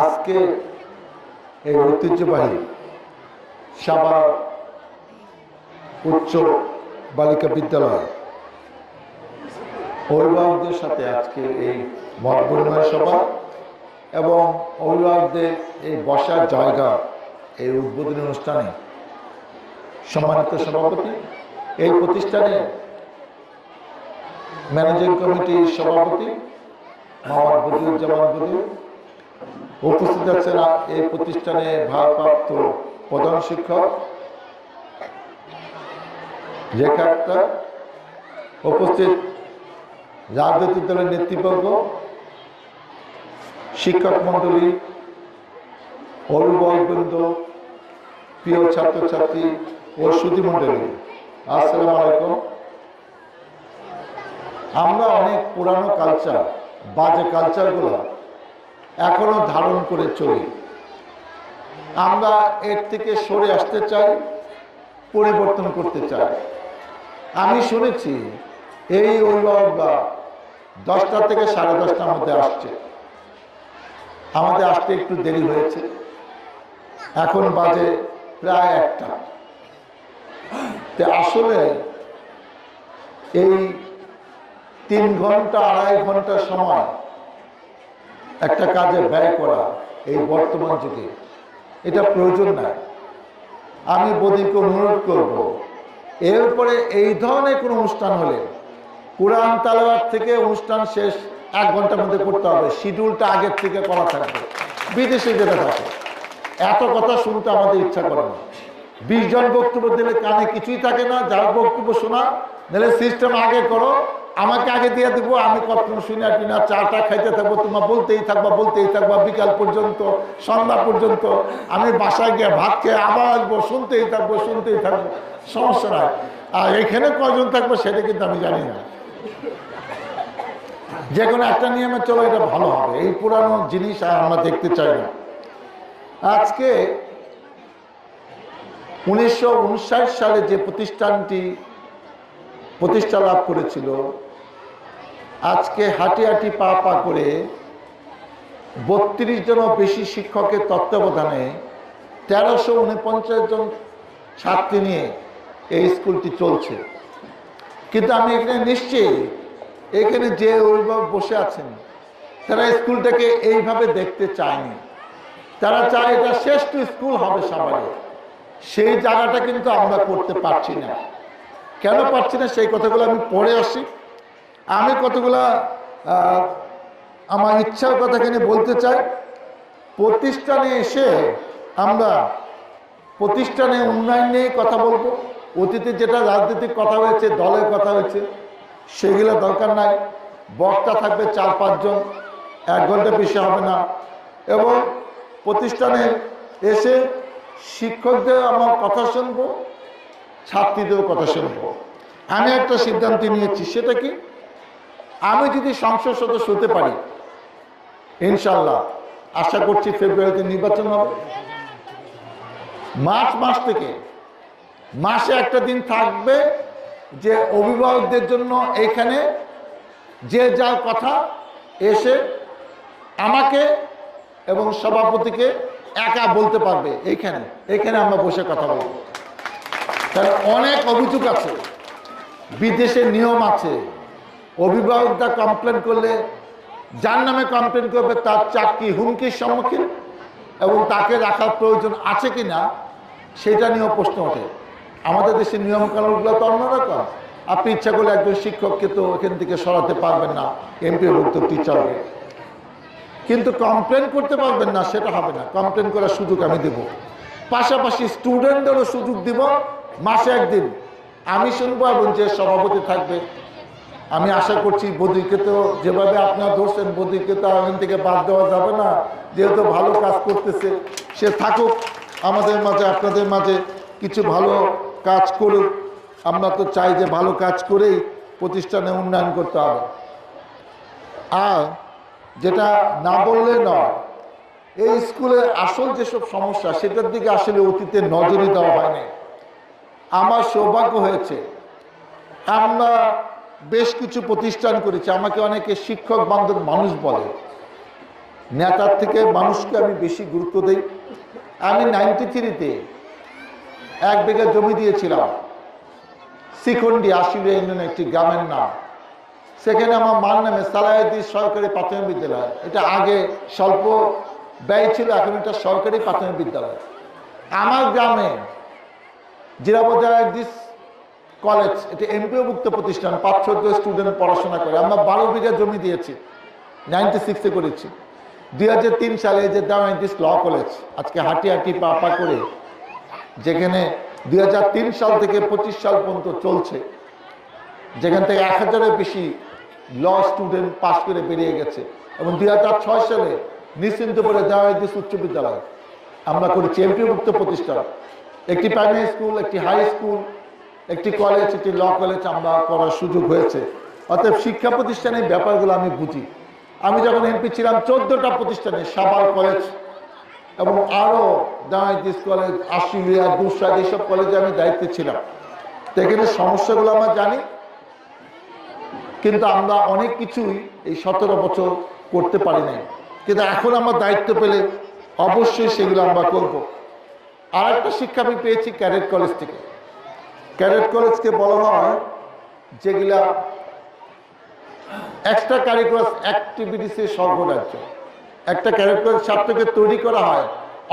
আজকে এই ঐতিহ্যবাহী সাবা উচ্চ বালিকা বিদ্যালয় অভিভাবকদের সাথে আজকে এই মত বিনিময় সভা এবং অভিভাবকদের এই বসার জায়গা এই উদ্বোধনী অনুষ্ঠানে সম্মানিত সভাপতি। এই প্রতিষ্ঠানে ম্যানেজিং কমিটির সভাপতি মোহাম্মদ বদিউজ্জামান বদিউ উপস্থিত আছেন এই প্রতিষ্ঠানে ভারপ্রাপ্ত প্রধান শিক্ষক রেখা আক্তার উপস্থিত রাজনৈতিক দলের নেতৃবর্গ, শিক্ষক মণ্ডলী অভিভাবকবৃন্দ প্রিয় ছাত্রছাত্রী ও সুধীমণ্ডলী আসসালামু আলাইকুম। আমরা অনেক পুরানো কালচার বাজে কালচারগুলো এখনও ধারণ করে চলি। আমরা এর থেকে সরে আসতে চাই, পরিবর্তন করতে চাই। আমি শুনেছি এই অভিভাবকরা দশটা থেকে সাড়ে দশটার মধ্যে আসছে। আমাদের আসতে একটু দেরি হয়েছে। এখন বাজে প্রায় একটা। আসলে এই তিন ঘণ্টা, আড়াই ঘণ্টা সময় একটা কাজে ব্যয় করা এই বর্তমান যুগে। এটা প্রয়োজন নাই আমি বদিকে অনুরোধ করব, এরপরে এই ধরনের কোনো অনুষ্ঠান হলে কোরআন তালাবাদ থেকে অনুষ্ঠান শেষ এক ঘণ্টার মধ্যে করতে হবে। শিডিউলটা আগের থেকে করা থাকবে। বিদেশে যেটা থাকে এত কথা শুনতে আমাদের ইচ্ছা করে না। বিশ জন বক্তব্য দিলে কানে কিছুই থাকে না, যার বক্তব্য শোনা নাহলে সিস্টেম আগে করো আমাকে আগে দিয়ে দেবো, আমি কখন শুনে কিনা চাটা খাইতে থাকব, তোমার বলতেই থাকবা বলতেই থাকবা, বিকাল পর্যন্ত, সন্ধ্যা পর্যন্ত। আমি বাসায় গিয়ে ভাত খেয়ে আবার আসব, শুনতেই থাকব শুনতেই থাকব। সমস্যা নাই। আর এখানে কজন থাকব সেটা কিন্তু আমি জানি না। যে কোনো একটা নিয়মে চলো, এটা ভালো হবে। এই পুরানো জিনিস আর আমরা দেখতে চাই না। আজকে উনিশশো উনষাট সালে যে প্রতিষ্ঠানটি, প্রতিষ্ঠা লাভ করেছিল আজকে হাঁটি হাঁটি পা পা করে বত্রিশ জন বেশি শিক্ষকের তত্ত্বাবধানে তেরোশো উনপঞ্চাশ জন ছাত্রী নিয়ে এই স্কুলটি চলছে। কিন্তু আমি এখানে নিশ্চয়ই এখানে যে অভিভাবক বসে আছেন, তারা স্কুলটাকে এইভাবে দেখতে চায়নি। তারা চায় এটা শ্রেষ্ঠ স্কুল হবে সবাই সেই জায়গাটা কিন্তু আমরা করতে পারছি না। কেন পারছি না সেই কথাগুলো আমি পড়ে আসি। আমি কতগুলা আমার ইচ্ছার কথা এখানে বলতে চাই। প্রতিষ্ঠানে এসে আমরা প্রতিষ্ঠানে উন্নয়ন নিয়ে কথা বলব। অতীতে যেটা রাজনৈতিক কথা হয়েছে, দলের কথা হয়েছে, সেগুলো দরকার নাই। বক্তা থাকবে চার পাঁচজন, এক ঘণ্টা বেশি হবে না। এবং প্রতিষ্ঠানে এসে শিক্ষকদের আমার কথা শুনব, ছাত্রীদেরও কথা শুনব। আমি একটা সিদ্ধান্ত নিয়েছি, সেটা কি? আমি যদি সংসদ সদস্য হতে পারি, ইনশাল্লাহ। আশা করছি ফেব্রুয়ারিতে নির্বাচন হবে। মার্চ মাস থেকে, মাসে একটা দিন থাকবে যে অভিভাবকদের জন্য এখানে যে যার কথা এসে আমাকে এবং সভাপতিকে একা বলতে পারবে এইখানে। এখানে আমরা বসে কথা বলব। কারণ অনেক অভিযোগ আছে, বিদেশে নিয়ম আছে অভিভাবকরা কমপ্লেন করলে, যার নামে কমপ্লেন করবে, তার চাকরি হুমকির সম্মুখীন এবং তাকে রাখার প্রয়োজন আছে কি না সেটা নিয়েও প্রশ্ন ওঠে। আমাদের দেশের নিয়মকানুনগুলো তো অন্যরকম। আপনি ইচ্ছা করলে একজন শিক্ষককে তো এখান থেকে সরাতে পারবেন না এমপি ভুক্ত টিচারকে কিন্তু কমপ্লেন করতে পারবেন না, সেটা হবে না। কমপ্লেন করার সুযোগ আমি দেব। পাশাপাশি স্টুডেন্টদেরও সুযোগ দিব মাসে একদিন। আমি শুনব এবং যে সভাপতি থাকবে আমি আশা করছি বদিকে তো যেভাবে আপনার ধরছেন বদিকে তো আইন থেকে বাদ দেওয়া যাবে না। যেহেতু ভালো কাজ করতেছে সে থাকুক। আমাদের মাঝে আপনাদের মাঝে কিছু ভালো কাজ করুক। আমরা তো চাই যে ভালো কাজ করেই প্রতিষ্ঠানে উন্নয়ন করতে হবে। আর যেটা না বললে নয় এই স্কুলের আসল যেসব সমস্যা সেটার দিকে আসলে অতীতে নজরই দেওয়া হয়নি। আমার সৌভাগ্য হয়েছে আমরা বেশ কিছু প্রতিষ্ঠান করেছি। আমাকে অনেকে শিক্ষক, বান্ধব, মানুষ বলে। নেতার থেকে মানুষকে আমি বেশি গুরুত্ব দিই। আমি নাইনটি থ্রিতে এক বিঘা জমি দিয়েছিলাম। শিখন্ডি আশুলিয়া একটি গ্রামের নাম। সেখানে আমার মার নামে সালাহাদি সরকারি প্রাথমিক বিদ্যালয়। এটা আগে স্বল্প ব্যয় ছিল, এখন এটা সরকারি প্রাথমিক বিদ্যালয়। আমার গ্রামে জিরাবদার কলেজ, এটি এমপিওভুক্ত প্রতিষ্ঠান পাঁচ ছজন স্টুডেন্ট পড়াশোনা করে। আমরা বারো বিঘা জমি দিয়েছি নাইনটি সিক্সে করেছি। দুই হাজার তিন সালে যে দামাইটিস ল কলেজ আজকে হাঁটি হাঁটি পা পা করে, যেখানে দুই হাজার তিন সাল থেকে পঁচিশ সাল পর্যন্ত চলছে, যেখান থেকে এক হাজারের বেশি ল স্টুডেন্ট পাস করে বেরিয়ে গেছে। এবং দুই হাজার ছয় সালে নিশ্চিন্তপুরে দেওয়াইদিস উচ্চ বিদ্যালয়, আমরা করেছি এমপিভুক্ত প্রতিষ্ঠান। একটি প্রাইমারি স্কুল একটি হাই স্কুল একটি কলেজ একটি ল কলেজ আমরা করার সুযোগ হয়েছে। অতএব শিক্ষা প্রতিষ্ঠানের ব্যাপারগুলো আমি বুঝি। আমি যখন এমপি ছিলাম, চোদ্দটা প্রতিষ্ঠানে সাবাল কলেজ এবং আরও দাঁড়াইতিস কলেজ আশুলিয়া, দুসাদ, এইসব কলেজে আমি দায়িত্বে ছিলাম। তো এখানে সমস্যাগুলো আমরা জানি। কিন্তু আমরা অনেক কিছুই এই সতেরো বছর করতে পারি নাই। কিন্তু এখন আমার দায়িত্ব পেলে অবশ্যই সেগুলো আমরা করব। আর একটা শিক্ষা আমি পেয়েছি ক্যাডেট কলেজ থেকে। ক্যাডেট কলেজকে বলা হয় যেগুলা এক্সট্রা কারিকুলাস অ্যাক্টিভিটিসের সর্বরাজ্য একটা ক্যাডেট কলেজ ছাত্রকে তৈরি করা হয়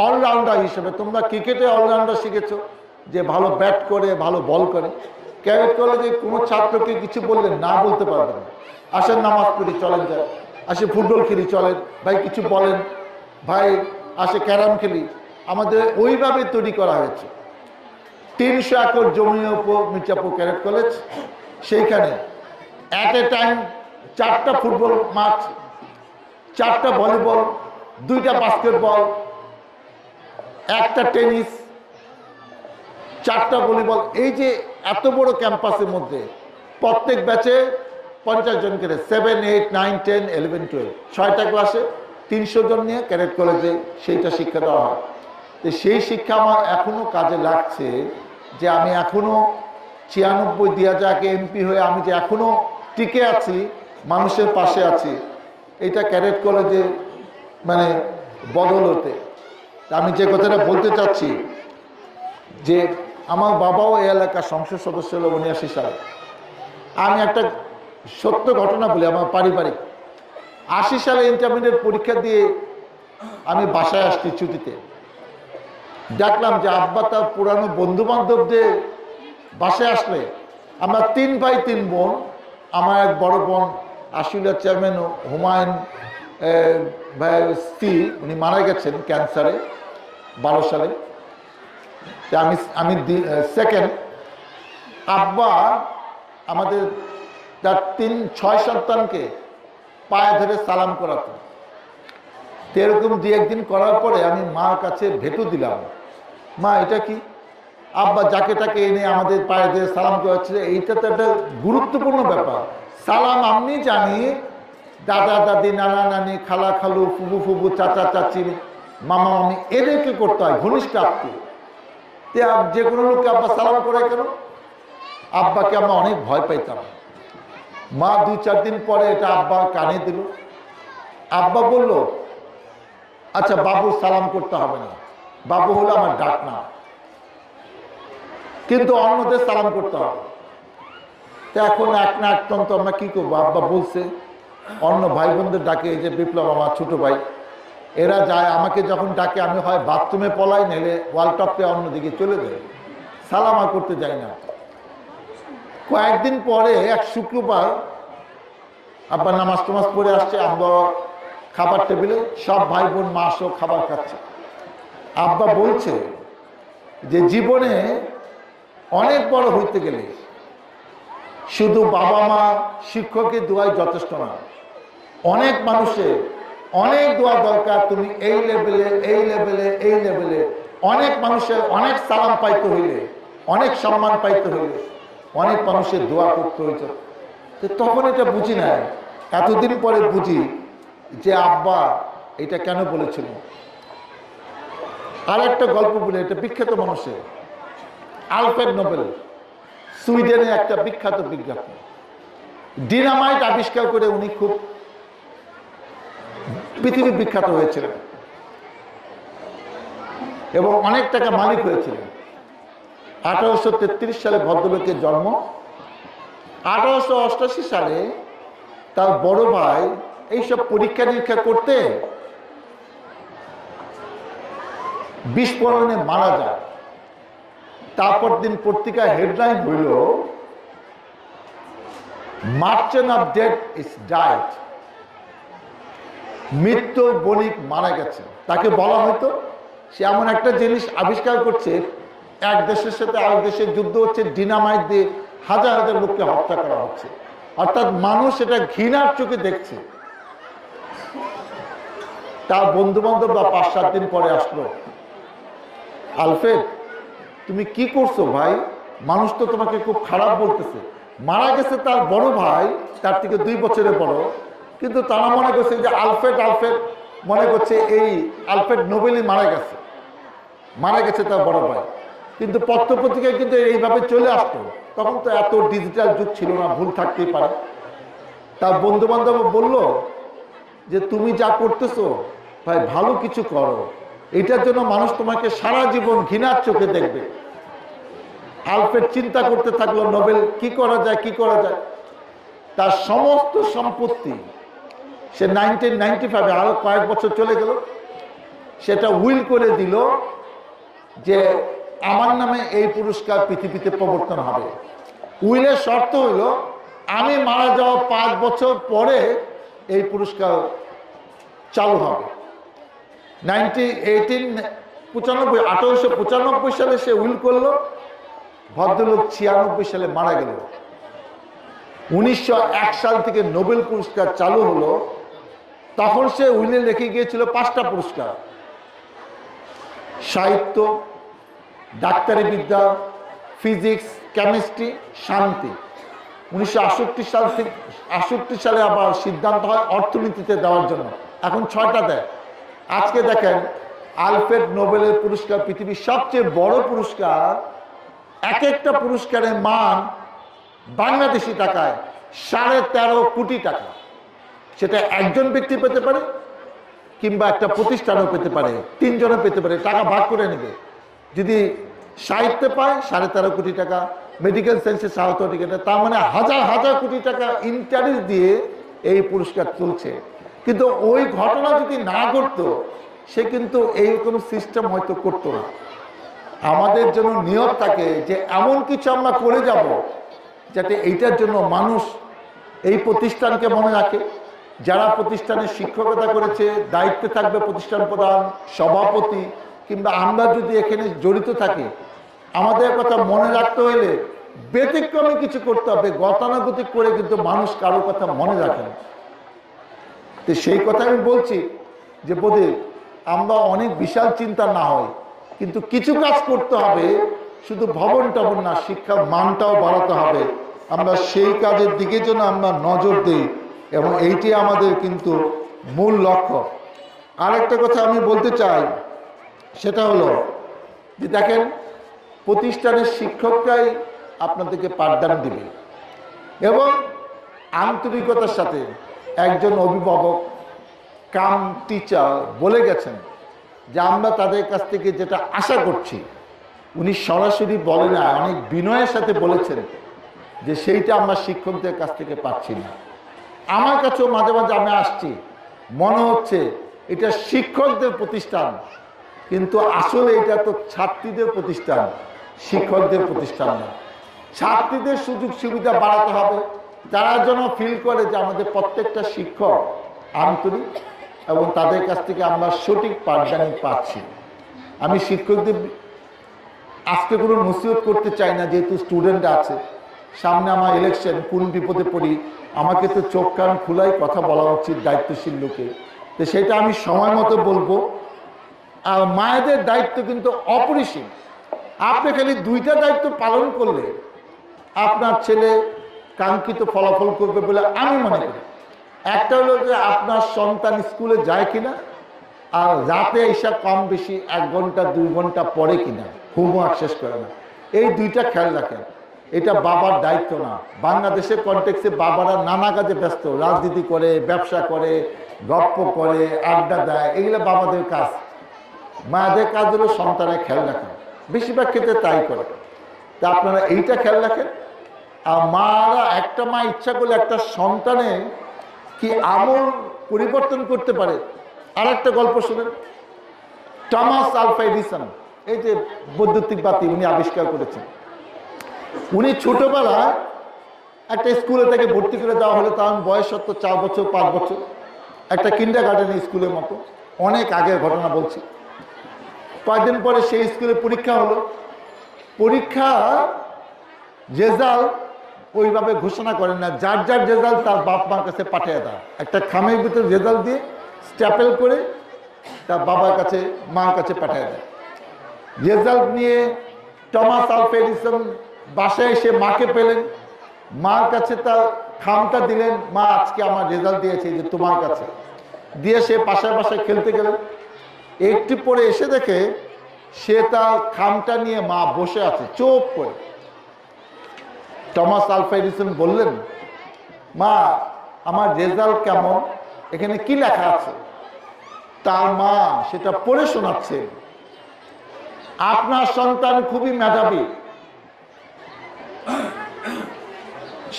অলরাউন্ডার হিসেবে। তোমরা ক্রিকেটে অলরাউন্ডার শিখেছো, যে ভালো ব্যাট করে, ভালো বল করে। ক্যাডেট কলেজে কোনো ছাত্রকে কিছু বললে না বলতে পারবে না। আসেন নামাজ পড়ি, চলেন যায় আসে ফুটবল খেলি, চলেন। ভাই, কিছু বলেন। ভাই, আসে ক্যারাম খেলি। আমাদের ওইভাবে তৈরি করা হয়েছে। তিনশো একর উপর মির্জাপুর ক্যাডেট কলেজ। সেইখানে অ্যাট এ টাইম চারটা ফুটবল মাঠ চারটা ভলিবল, দুইটা বাস্কেটবল একটা টেনিস চারটা ভলিবল। এই যে এত বড় ক্যাম্পাসের মধ্যে প্রত্যেক ব্যাচে পঞ্চাশ জন করে seven eight nine ten eleven twelve ছয়টা ক্লাসে তিনশো জন নিয়ে ক্যাডেট কলেজে সেইটা শিক্ষা দেওয়া হয়। তো সেই শিক্ষা আমার এখনও কাজে লাগছে যে আমি এখনও ছিয়ানব্বই দুই হাজারকে এমপি হয়ে আমি যে এখনও টিকে আছি, মানুষের পাশে আছি, এটা ক্যাডেট কলেজে মানে বদল হতে আমি যে কথাটা বলতে চাচ্ছি, যে আমার বাবাও এই এলাকার সংসদ সদস্য হলো উনিয়াশি সালে। আমি একটা সত্য ঘটনা বলি আমার পারিবারিক। আশি সালে ইন্টারমিডিয়েট পরীক্ষা দিয়ে আমি বাসায় আসছি ছুটিতে। দেখলাম যে আব্বা তার পুরানো বন্ধু বান্ধবদের বাসায় আসলে। আমরা তিন ভাই, তিন বোন। আমার এক বড় বোন আশুলিয়া চেয়ারম্যান হুমায়ুন ভাইয়ের স্ত্রী, উনি মারা গেছেন ক্যান্সারে, বারো সালে। আমি আমি সেকেন্ড আব্বা আমাদের তার তিন, ছয় সন্তানকে পায়ে ধরে সালাম করাতো। এরকম দু একদিন করার পরে আমি মার কাছে ভেটু দিলাম। মা, এটা কি? আব্বা যাকে তাকে এনে আমাদের পায়ে দিয়ে সালাম করাচ্ছে এইটা তো একটা গুরুত্বপূর্ণ ব্যাপার। সালাম আমি জানি, দাদা, দাদি, নানা, নানি, খালা, খালু ফুবু ফুবু চাচা, চাচি, মামা, মামি, এদেরকে করতে হয়, ঘনিষ্ঠ আত্মীয়। তে যে কোনো লোককে আব্বা সালাম করে কেন? আব্বাকে আমরা অনেক ভয় পাইতাম। মা দু চার দিন পরে এটা আব্বা কানে দিল। আব্বা বলল আচ্ছা বাবু সালাম করতে হবে না। বাবু হলো আমার ডাক না কিন্তু অন্যদের সালাম করতে হবে। তো এখন এক না একদম তো আমরা কি করব? আব্বা বলছে, অন্য ভাই বোনদের ডাকে, এই যে বিপ্লব আমার ছোট ভাই, এরা যায়, আমাকে যখন ডাকে, আমি হয় বাথরুমে পলাই নেলে ওয়াল টপে অন্যদিকে চলে যাই। সালামা করতে যাই না। কয়েকদিন পরে, এক শুক্রবার, আব্বা নামাজ টামাজ পড়ে আসছে, আমরা খাবার টেবিলে, সব ভাই বোন মাসও খাবার খাচ্ছে। আব্বা বলছে যে জীবনে অনেক বড় হইতে গেলে শুধু বাবা মা শিক্ষকের দোয়াই যথেষ্ট না। অনেক মানুষের অনেক দোয়া দরকার তুমি এই লেভেলে এই লেভেলে এই লেভেলে। অনেক মানুষের অনেক সালাম পাইতে হইলে অনেক সম্মান পাইতে হইলে অনেক মানুষের দোয়া করতে হইত। তো তখন এটা বুঝি না এতদিন পরে বুঝি যে আব্বা এটা কেন বলেছিল? আর একটা গল্প বলে, এটা বিখ্যাত মানুষের আলফ্রেড নোবেল, সুইডেনে একটা বিখ্যাত বিজ্ঞাপন। ডিনামাইট আবিষ্কার করে উনি খুব পৃথিবী বিখ্যাত হয়েছিলেন। এবং অনেক টাকা মালিক হয়েছিলেন। আঠারোশো তেত্রিশ সালে ভদ্রলোকের জন্ম। আঠারোশো সালে তার বড় ভাই এইসব পরীক্ষা নিরীক্ষা করতে বিস্ফোরণে মারা যায়। তারপর দিন পত্রিকায় হেডলাইন হইল, মার্চেন্ট অফ ডেড ইস ডাইট মৃত্যু বণিক মারা গেছে। তাকে বলা হয়তো সে এমন একটা জিনিস আবিষ্কার করছে, এক দেশের সাথে আরেক দেশের যুদ্ধ হচ্ছে, ডিনামাইট দিয়ে হাজার হাজার লোককে হত্যা করা হচ্ছে। অর্থাৎ মানুষ এটা ঘৃণার চোখে দেখছে। তার বন্ধু বান্ধব বা পাঁচ সাত দিন পরে আসলো আলফেদ, তুমি কি করছ ভাই? মানুষ তো তোমাকে খুব খারাপ বলতেছে। মারা গেছে তার বড় ভাই, তার থেকে দুই বছরের বড়। কিন্তু তারা মনে করছে যে আলফ্রেড আলফ্রেড মনে করছে এই আলফ্রেড নোবেলই মারা গেছে। মারা গেছে তার বড় ভাই। কিন্তু পত্রপত্রিকায় কিন্তু এইভাবে চলে আসতো। তখন তো এত ডিজিটাল যুগ ছিল না, ভুল থাকতেই পারে। তার বন্ধু বান্ধব বলল যে, তুমি যা করতেছো, ভাই, ভালো কিছু করো। এটার জন্য মানুষ তোমাকে সারা জীবন ঘৃণার চোখে দেখবে। আলফের চিন্তা করতে থাকল, নোবেল কি করা যায়, কি করা যায়? তার সমস্ত সম্পত্তি, সে নাইনটিন নাইনটি ফাইভে আরও কয়েক বছর চলে গেল, সেটা উইল করে দিল যে আমার নামে এই পুরস্কার পৃথিবীতে প্রবর্তন হবে। উইলের শর্ত হইল আমি মারা যাওয়া পাঁচ বছর পরে এই পুরস্কার চালু হবে। নাইনটি এইটিন, পঁচানব্বই, আঠারোশো পঁচানব্বই সালে সে উইল করল, ভদ্রলোক ছিয়ানব্বই সালে মারা গেল। উনিশশো এক সাল থেকে নোবেল পুরস্কার চালু হলো, তখন সে উইলে রেখে গিয়েছিল পাঁচটা পুরস্কার। সাহিত্য, ডাক্তারি বিদ্যা, ফিজিক্স, কেমিস্ট্রি, শান্তি। উনিশশো আটষট্টি সাল থেকে সালে আবার সিদ্ধান্ত হয় অর্থনীতিতে দেওয়ার জন্য। এখন ছয়টা দেয়। আজকে দেখেন আলফ্রেড নোবেলের পুরস্কার পৃথিবীর সবচেয়ে বড় পুরস্কার এক একটা পুরস্কারের মান বাংলাদেশি টাকায় সাড়ে তেরো কোটি টাকা। সেটা একজন ব্যক্তি পেতে পারে কিংবা একটা প্রতিষ্ঠানও পেতে পারে তিনজনও পেতে পারে টাকা ভাগ করে নেবে। যদি সাহিত্যে পায় সাড়ে তেরো কোটি টাকা মেডিকেল সায়েন্সে সাড়ে কোটি তার মানে হাজার হাজার কোটি টাকা ইন্টারেস্ট দিয়ে এই পুরস্কার চলছে। কিন্তু ওই ঘটনা যদি না ঘটতো সে কিন্তু এইরকম সিস্টেম হয়তো করতো না। আমাদের জন্য নিয়ত থাকে যে এমন কিছু আমরা করে যাব যাতে এইটার জন্য মানুষ এই প্রতিষ্ঠানকে মনে রাখে। যারা প্রতিষ্ঠানে শিক্ষকতা করেছে দায়িত্বে থাকবে প্রতিষ্ঠান প্রধান সভাপতি কিংবা আমরা যদি এখানে জড়িত থাকি আমাদের কথা মনে রাখতে হইলে ব্যতিক্রমে কিছু করতে হবে গতানুগতিক করে কিন্তু মানুষ কারও কথা মনে রাখে না। তো সেই কথা আমি বলছি যে বোধে আমরা অনেক বিশাল চিন্তা না হয়, কিন্তু কিছু কাজ করতে হবে, শুধু ভবন টবন না, শিক্ষার মানটাও বাড়াতে হবে। আমরা সেই কাজের দিকে যেন আমরা নজর দিই, এবং এইটি আমাদের কিন্তু মূল লক্ষ্য। আরেকটা কথা আমি বলতে চাই, সেটা হলো যে দেখেন, প্রতিষ্ঠানের শিক্ষকরাই আপনাদেরকে পাঠদান দিবে, এবং আন্তরিকতার সাথে একজন অভিভাবক, কাম টিচার বলে গেছেন যে আমরা তাদের কাছ থেকে যেটা আশা করছি, উনি সরাসরি বলে না, অনেক বিনয়ের সাথে বলেছেন যে সেইটা আমরা শিক্ষকদের কাছ থেকে পাচ্ছি না। আমার কাছেও মাঝে মাঝে আমি আসছি, মনে হচ্ছে এটা শিক্ষকদের প্রতিষ্ঠান, কিন্তু আসলে এটা তো ছাত্রীদের প্রতিষ্ঠান, শিক্ষকদের প্রতিষ্ঠান না। ছাত্রীদের সুযোগ সুবিধা বাড়াতে হবে। তারা যেন ফিল করে যে আমাদের প্রত্যেকটা শিক্ষক আন্তরিক এবং তাদের কাছ থেকে আমরা সঠিক পাঠদানি পাচ্ছি। আমি শিক্ষকদের আজকে কোনো নসিহত করতে চাই না, যেহেতু স্টুডেন্ট আছে। সামনে আমার ইলেকশন কোন বিপদে পড়ি, আমাকে তো চোখ কান খোলাই কথা বলা উচিত দায়িত্বশীল লোকে। তো সেটা আমি সময় মতো বলব। আর মায়েদের দায়িত্ব কিন্তু অপরিসীম। আপনি খালি দুইটা দায়িত্ব পালন করলে আপনার ছেলে কাঙ্ক্ষিত ফলাফল করবে বলে আমি মনে করি। একটা হলো যে আপনার সন্তান স্কুলে যায় কিনা, আর রাতে এসে কম বেশি এক ঘণ্টা, দুই ঘণ্টা পরে কিনা, হোমওয়ার্ক শেষ করে না। এই দুইটা খেয়াল রাখেন। এটা বাবার দায়িত্ব না। বাংলাদেশের কন্টেক্সে বাবারা নানা কাজে ব্যস্ত। রাজনীতি করে, ব্যবসা করে, গপ্প করে, আড্ডা দেয়, এগুলো বাবাদের কাজ। মায়েদের কাজ হলো সন্তানের খেয়াল রাখা। বেশিরভাগ ক্ষেত্রে তাই করে। তা আপনারা এইটা খেয়াল রাখেন? আর মারা একটা মা ইচ্ছা করলে একটা সন্তানের কি আমল পরিবর্তন করতে পারে? আর একটা গল্প শুনেন। টমাস আলফা এডিসন এই যে বৈদ্যুতিক বাতি উনি আবিষ্কার করেছেন। উনি ছোটবেলায় একটা স্কুলে থেকে ভর্তি করে দেওয়া হলো তখন বয়স হতো চার বছর, পাঁচ বছর। একটা কিন্ডার গার্ডেন স্কুলের মতো। অনেক আগের ঘটনা বলছি। কয়েকদিন পরে সেই স্কুলে পরীক্ষা হলো। পরীক্ষা, রেজাল্ট ওইভাবে ঘোষণা করেন না। যার যার রেজাল্ট তার বাপ মার কাছে পাঠিয়ে দেয়। একটা খামের ভিতরে রেজাল্ট দিয়ে স্ট্যাপেল করে তার বাবার কাছে, মার কাছে পাঠিয়ে দেয়। রেজাল্ট নিয়ে টমাস আলফা এডিসন বাসায় এসে মাকে পেলেন। মার কাছে তার খামটা দিলেন, মা, আজকে আমার রেজাল্ট দিয়েছে যে তোমার কাছে। দিয়ে সে পাশায় পাশায় খেলতে গেলেন একটু পরে এসে দেখে সে তার খামটা নিয়ে মা বসে আছে চোখ করে। টমাস আলফা এডিসন বললেন, মা, আমার রেজাল্ট কেমন? এখানে কি লেখা আছে? তার মা সেটা পড়ে শোনাচ্ছে। আপনার সন্তান খুবই মেধাবী।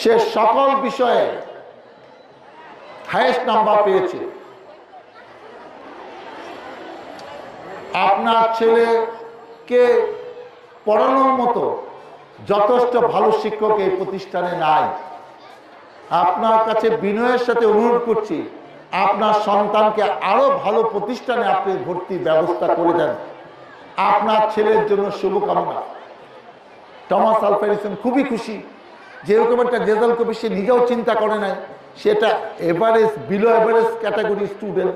সে সকল বিষয়ে হায়েস্ট নাম্বার পেয়েছে। আপনার ছেলেকে পড়ানোর মতো যথেষ্ট ভালো শিক্ষক এই প্রতিষ্ঠানে নাই। আপনার কাছে বিনয়ের সাথে অনুরোধ করছি, আপনার সন্তানকে আরও ভালো প্রতিষ্ঠানে আপনি ভর্তির ব্যবস্থা করে দেন। আপনার ছেলের জন্য শুভকামনা। টমাস আলফা এডিসন খুবই খুশি। যে এরকম একটা রেজাল্ট করবে, সে নিজেও চিন্তা করে নাই। সেটা average below average category student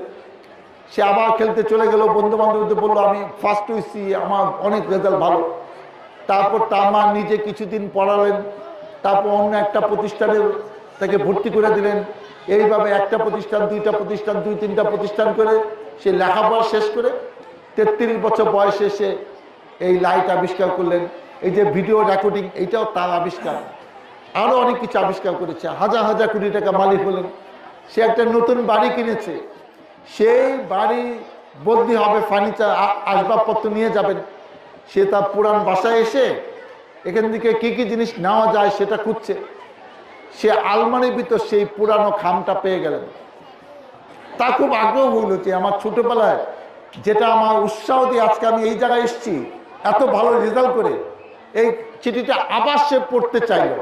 সে আবার খেলতে চলে গেল। বন্ধু বান্ধবদের বলল, আমি ফার্স্ট হয়েছি, আমার অনেক রেজাল্ট ভালো। তারপর তার মা নিজে কিছুদিন পড়ালেন তারপর অন্য একটা প্রতিষ্ঠানে তাকে ভর্তি করে দিলেন। এইভাবে একটা প্রতিষ্ঠান দুইটা প্রতিষ্ঠান দুই তিনটা প্রতিষ্ঠান করে সে লেখাপড়া শেষ করে তেত্রিশ বছর বয়সে সে এই লাইট আবিষ্কার করলেন। এই যে ভিডিও রেকর্ডিং এইটাও তার আবিষ্কার। আরও অনেক কিছু আবিষ্কার করেছে। হাজার হাজার কোটি টাকা মালিক হলেন। সে একটা নতুন বাড়ি কিনেছে। সেই বাড়ি বদলি হবে ফার্নিচার আসবাবপত্র নিয়ে যাবেন। সে তার পুরান বাসায় এসে এখান থেকে কী কী জিনিস নেওয়া যায় সেটা খুঁজছে। সে আলমারির ভিতর সেই পুরানো খামটা পেয়ে গেলেন। তা খুব আগ্রহ হইল যে আমার ছোটবেলায় যেটা আমার উৎসাহ দিয়ে আজকে আমি এই জায়গায় এসেছি, এত ভালো রেজাল্ট করে এই চিঠিটা আবার সে পড়তে চাইল।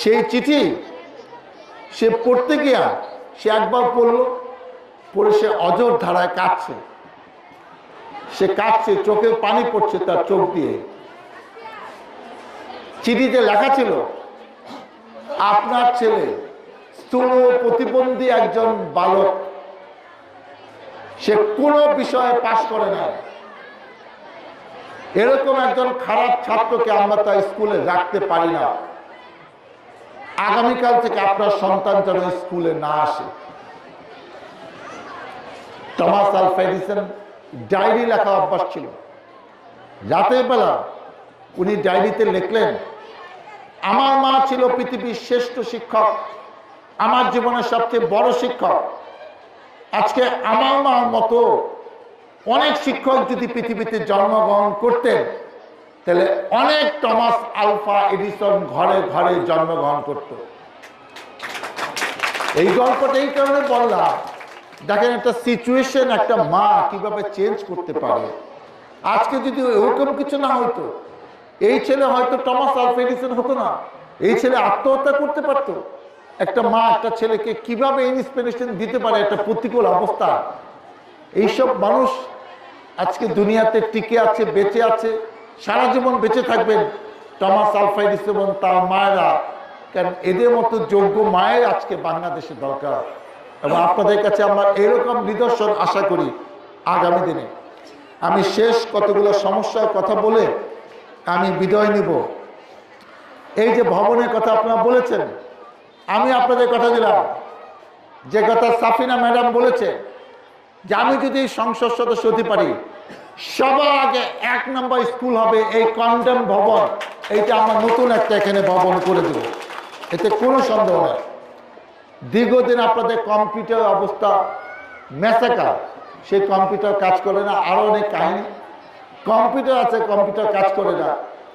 সেই চিঠি সে পড়তে গিয়া সে একবার পড়ল, পড়ে সে অজর ধারায় কাঁদছে। সে কাঁদছে চোখে পানি পড়ছে তার চোখ দিয়ে। চিঠিতে লেখা ছিল, আপনার ছেলে স্থূল প্রতিবন্ধী একজন বালক। সে কোনো বিষয়ে পাশ করে না। এরকম একজন খারাপ ছাত্রকে আমরা তার স্কুলে রাখতে পারি না। আগামীকাল থেকে আপনার সন্তান যেন স্কুলে না আসে। টমাস আলফা এডিসন ডায়েরি লেখা অভ্যাস ছিল। রাতের বেলা উনি ডায়েরিতে লিখলেন, আমার মা ছিল পৃথিবীর শ্রেষ্ঠ শিক্ষক, আমার জীবনের সবচেয়ে বড় শিক্ষক। আজকে আমার মার মতো অনেক শিক্ষক যদি পৃথিবীতে জন্মগ্রহণ করতেন, তাহলে অনেক টমাস আলফা এডিসন ঘরে ঘরে জন্মগ্রহণ করত। এই গল্পটা এই কারণে বললাম দেখেন একটা সিচুয়েশন একটা মা কীভাবে চেঞ্জ করতে পারে। আজকে যদি ওরকম কিছু না হতো এই ছেলে হয়তো টমাস আলফা এডিসন হতো না। এই ছেলে আত্মহত্যা করতে পারতো। একটা মা, একটা ছেলেকে কীভাবে ইন্সপিরেশন দিতে পারে, একটা প্রতিকূল অবস্থা। এইসব মানুষ আজকে দুনিয়াতে টিকে আছে, বেঁচে আছে, সারা জীবন বেঁচে থাকবেন টমাস আলফা এডিসন এবং তার মায়েরা। কারণ এদের মতো যোগ্য মায়ের আজকে বাংলাদেশে দরকার। এবং আপনাদের কাছে আমরা এরকম নিদর্শন আশা করি। আগামী দিনে। আমি শেষ কতগুলো সমস্যার কথা বলে আমি বিদায় নিব। এই যে ভবনের কথা আপনারা বলেছেন আমি আপনাদের কথা দিলাম। যে কথা সাফিনা ম্যাডাম বলেছে যে আমি যদি সংসদ সদস্য হতে পারি সবার আগে এক নম্বর স্কুল হবে এই কন্ডেম ভবন। এইটা আমার নতুন একটা এখানে ভবন করে দেব। এতে কোনো সন্দেহ নেই। দীর্ঘদিন আপনাদের কম্পিউটার অবস্থা মেসাকা সেই কম্পিউটার কাজ করে না আরও অনেক কাহিনী। কম্পিউটার আছে কম্পিউটার কাজ করে না।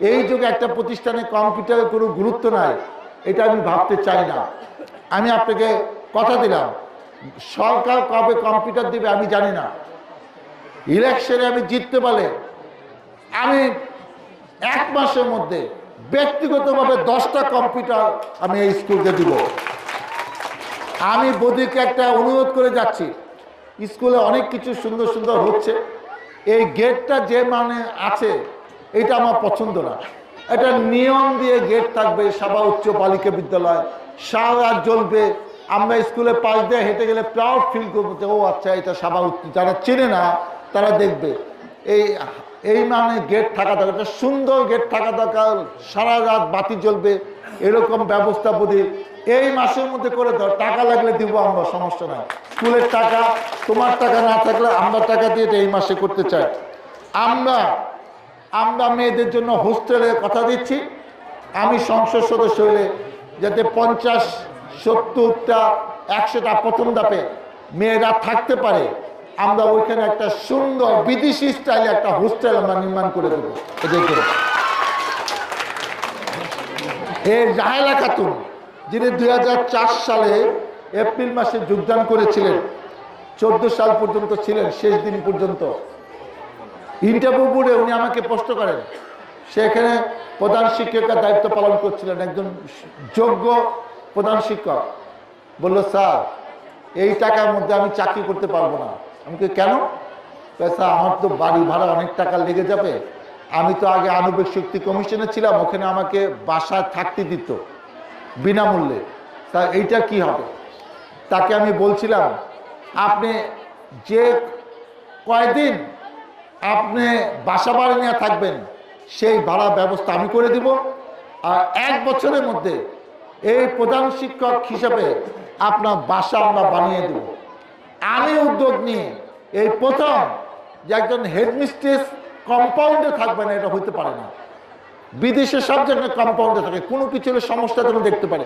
এই যুগে একটা প্রতিষ্ঠানে কম্পিউটারের কোনো গুরুত্ব নাই, এটা আমি ভাবতে চাই না। আমি আপনাকে কথা দিলাম, সরকার কবে কম্পিউটার দিবে আমি জানি না। ইলেকশনে আমি জিততে পারলে, আমি এক মাসের মধ্যে ব্যক্তিগতভাবে দশটা কম্পিউটার আমি এই স্কুলকে দিব। আমি বদিকে একটা অনুরোধ করে যাচ্ছি। স্কুলে অনেক কিছু সুন্দর সুন্দর হচ্ছে। এই গেটটা যে মানে আছে এটা আমার পছন্দ না। এটা নিয়ম দিয়ে গেট থাকবে সাবা উচ্চ বালিকা বিদ্যালয়। সারা জ্বলবে। আমরা স্কুলে পাশ দিয়ে হেঁটে গেলে প্রাউড ফিল করব ও আচ্ছা এটা সাবা উচ্চ, যারা চেনে না, তারা দেখবে। এই এই মানে গেট থাকা দরকার একটা সুন্দর গেট থাকা দরকার। সারা রাত বাতি জ্বলবে। এরকম ব্যবস্থা বুঝি এই মাসের মধ্যে করে দাও। টাকা লাগলে দিব আমরা, সমস্যা নাই। স্কুলের টাকা, তোমার টাকা না থাকলে আমরা টাকা দিয়ে এই মাসে করতে চাই। আমরা আমরা মেয়েদের জন্য হোস্টেলের কথা দিচ্ছি। আমি সংসদ সদস্য হলে যাতে পঞ্চাশ, সত্তরটা, একশোটা প্রথম ধাপে মেয়েরা থাকতে পারে, আমরা ওইখানে একটা সুন্দর বিদেশি স্টাইলে একটা হোস্টেল আমরা নির্মাণ করে দেবো। এদেরকে এই জাহেলা খাতুন যিনি দু হাজার চার সালে এপ্রিল মাসে যোগদান করেছিলেন, চোদ্দ সাল পর্যন্ত ছিলেন, শেষ দিন পর্যন্ত। ইন্টারভিউ বোর্ডে উনি আমাকে প্রশ্ন করেন সেখানে প্রধান শিক্ষকের দায়িত্ব পালন করছিলেন, একজন যোগ্য প্রধান শিক্ষক। বলল, স্যার, এই টাকার মধ্যে আমি চাকরি করতে পারব না। আমি কি কেন? স্যার, আমার তো বাড়ি ভাড়া অনেক টাকা লেগে যাবে। আমি তো আগে আণবিক শক্তি কমিশনে ছিলাম, ওখানে আমাকে বাসায় থাকতে দিত। বিনামূল্যে। তা এইটা কি হবে? তাকে আমি বলছিলাম, আপনি যে কয়দিন আপনি বাসা বাড়ি নিয়ে থাকবেন, সেই ভাড়া ব্যবস্থা আমি করে দিব। আর এক বছরের মধ্যে এই প্রধান শিক্ষক হিসেবে আপনার বাসা আমরা বানিয়ে দেব। আমি উদ্যোগ নিয়ে এই প্রথম যে একজন হেডমিস্ট্রেস কম্পাউন্ডে থাকবে না এটা হইতে পারে না। বিদেশে সব জায়গায় কম্পাউন্ডে থাকে, কোনো কিছু হলে সমস্যা যেন দেখতে পারে।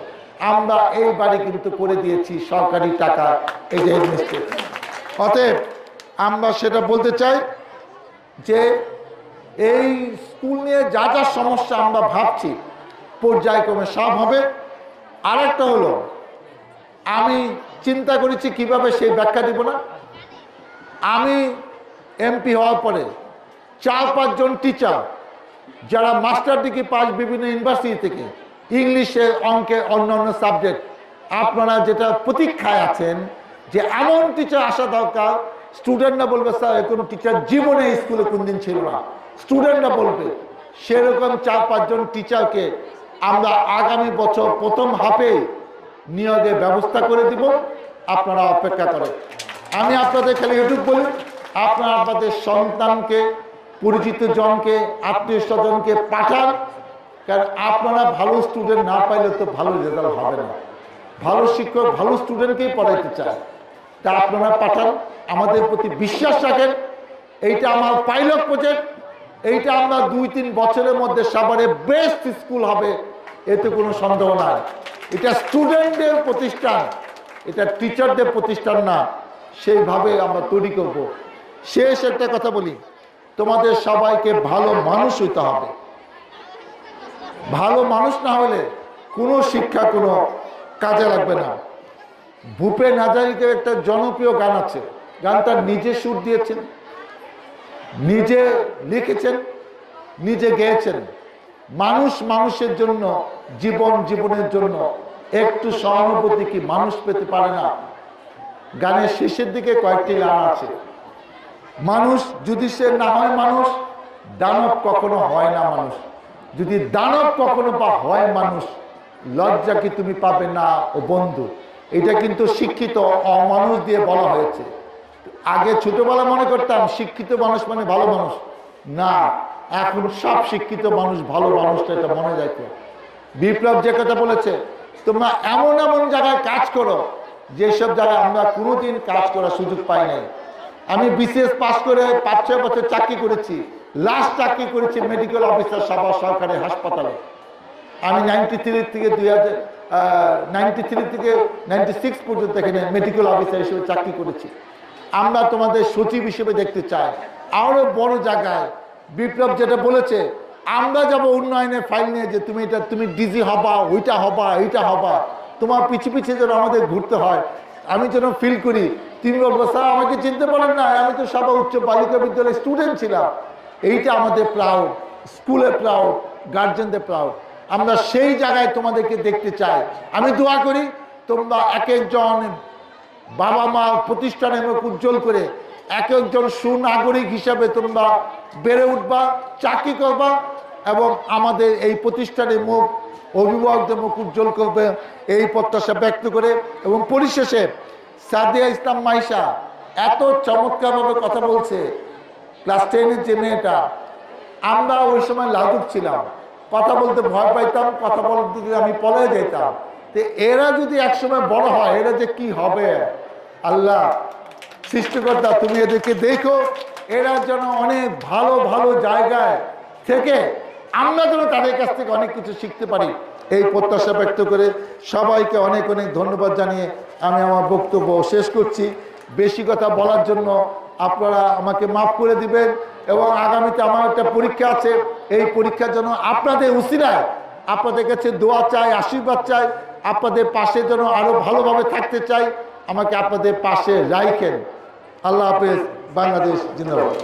আমরা এই বাড়ি কিন্তু করে দিয়েছি সরকারি টাকা, এই যে অতএব আমরা সেটা বলতে চাই যে এই স্কুল নিয়ে যা যা সমস্যা আমরা ভাবছি, পর্যায়ক্রমে সব হবে। আরেকটা হলো, আমি চিন্তা করেছি কীভাবে সেই ব্যাখ্যা দিব না। আমি এমপি হওয়ার পরে চার পাঁচজন টিচার যারা মাস্টার ডিগ্রি পাস বিভিন্ন ইউনিভার্সিটি থেকে, ইংলিশে অঙ্কে অন্যান্য সাবজেক্ট, আপনারা যেটা প্রতীক্ষায় আছেন যে এমন টিচার আসা দরকার স্টুডেন্টরা বলবে, স্যার কোনো টিচার জীবনে স্কুলে কোনদিন ছিল না। স্টুডেন্টরা বলবে, সেরকম চার পাঁচজন টিচারকে আমরা আগামী বছর প্রথম হাফে নিয়োগের ব্যবস্থা করে দিব। আপনারা অপেক্ষা করেন। আমি আপনাদের খালি এটুকু বলি, আপনারা আপনাদের সন্তানকে পরিচিত জনকে, আত্মীয় স্বজনকে পাঠান। কারণ আপনারা ভালো স্টুডেন্ট না পাইলে তো ভালো রেজাল্ট হবে না। ভালো শিক্ষক, ভালো স্টুডেন্টকেই পড়াইতে চায়। তা আপনারা পাঠান, আমাদের প্রতি বিশ্বাস রাখেন। এইটা আমার পাইলট প্রজেক্ট এইটা আমরা দুই তিন বছরের মধ্যে সাভারে বেস্ট স্কুল হবে, এতে কোনো সন্দেহ নাই। এটা স্টুডেন্টদের প্রতিষ্ঠান, এটা টিচারদের প্রতিষ্ঠান না। সেইভাবে আমরা তৈরি করব। শেষ একটা কথা বলি। তোমাদের সবাইকে ভালো মানুষ হইতে হবে। ভালো মানুষ না হলে কোনো শিক্ষা, কোনো কাজে লাগবে না। ভূপেন হাজারিকের একটা জনপ্রিয় গান আছে। গানটা নিজে সুর দিয়েছেন, নিজে লিখেছেন, নিজে গেয়েছেন। মানুষ মানুষের জন্য, জীবন জীবনের জন্য একটু সহানুভূতি কি মানুষ পেতে পারে না? গানের শেষের দিকে কয়েকটি গান আছে। মানুষ যদি সে না হয় মানুষ, দানব কখনো হয় না মানুষ। যদি দানব কখনো বা হয় মানুষ, লজ্জা কি তুমি পাবে না ও বন্ধু? এটা কিন্তু শিক্ষিত অমানুষ দিয়ে বলা হয়েছে। আগে ছোটবেলা মনে করতাম, শিক্ষিত মানুষ মানে ভালো মানুষ। না, এখন সব শিক্ষিত মানুষ, ভালো মানুষটা এটা মনে রাখো বিপ্লব যে কথা বলেছে, তোমরা এমন এমন জায়গায় কাজ করো, যেসব জায়গায় আমরা কোনোদিন কাজ করার সুযোগ পাই নাই। আমি বিশেষ পাস করে পাঁচ ছয় বছর চাকরি করেছি। লাস্ট চাকরি করেছি মেডিকেল অফিসার সভা সরকারি হাসপাতালে। আমি নাইনটি থ্রি থেকে দুই হাজার নাইনটি থ্রি থেকে নাইনটি সিক্স পর্যন্ত এখানে মেডিকেল অফিসার হিসেবে চাকরি করেছি। আমরা তোমাদের সচিব হিসেবে দেখতে চাই। আরও বড় জায়গায় বিপ্লব যেটা বলেছে, আমরা যাব উন্নয়নের ফাইল নিয়ে যে তুমি এটা, তুমি ডিজি হবা, ওইটা হবা, এইটা হবা। তোমার পিছু পিছিয়ে যেন আমাদের ঘুরতে হয়। আমি যেন ফিল করি তিনি বলব স্যার, আমাকে চিনতে পারেন না, আমি তো সবাই উচ্চ বালিকা বিদ্যালয়ের স্টুডেন্ট ছিলাম। এইটা আমাদের প্রাউড স্কুলে প্রাউড গার্জেনদের প্রাউড আমরা সেই জায়গায় তোমাদেরকে দেখতে চাই। আমি দোয়া করি, তোমরা এক একজন বাবা মা প্রতিষ্ঠানের মুখ উজ্জ্বল করে এক একজন সুনাগরিক হিসাবে তোমরা বেড়ে উঠবা, চাকরি করবা এবং আমাদের এই প্রতিষ্ঠানের মুখ, অভিভাবকদের মুখ উজ্জ্বল করবে। এই প্রত্যাশা ব্যক্ত করে এবং পরিশেষে সাদিয়া ইসলাম মাইশা এত চমৎকারভাবে কথা বলছে। ক্লাস টেনের যে মেয়েটা, আমরা ওই সময় লাজুক ছিলাম। কথা বলতে ভয় পাইতাম, কথা বলতে আমি পলে যেতাম তো এরা যদি একসময় বড় হয়, এরা যে কি হবে? আল্লাহ, সৃষ্টিকর্তা, তুমি এদেরকে দেখো, এরা যেন অনেক ভালো ভালো জায়গায় থেকে আমরা যেন তাদের কাছ থেকে অনেক কিছু শিখতে পারি। এই প্রত্যাশা ব্যক্ত করে সবাইকে অনেক অনেক ধন্যবাদ জানিয়ে আমি আমার বক্তব্য শেষ করছি। বেশি কথা বলার জন্য আপনারা আমাকে মাফ করে দিবেন এবং আগামীতে আমার একটা পরীক্ষা আছে। এই পরীক্ষার জন্য আপনাদের উসিরায় আপনাদের কাছে দোয়া চাই, আশীর্বাদ চাই। আপনাদের পাশে যেন আরও ভালোভাবে থাকতে চাই। আমাকে আপনাদের পাশে রাইখেন। আল্লাহ হাফেজ, বাংলাদেশ জিন্দাবাদ।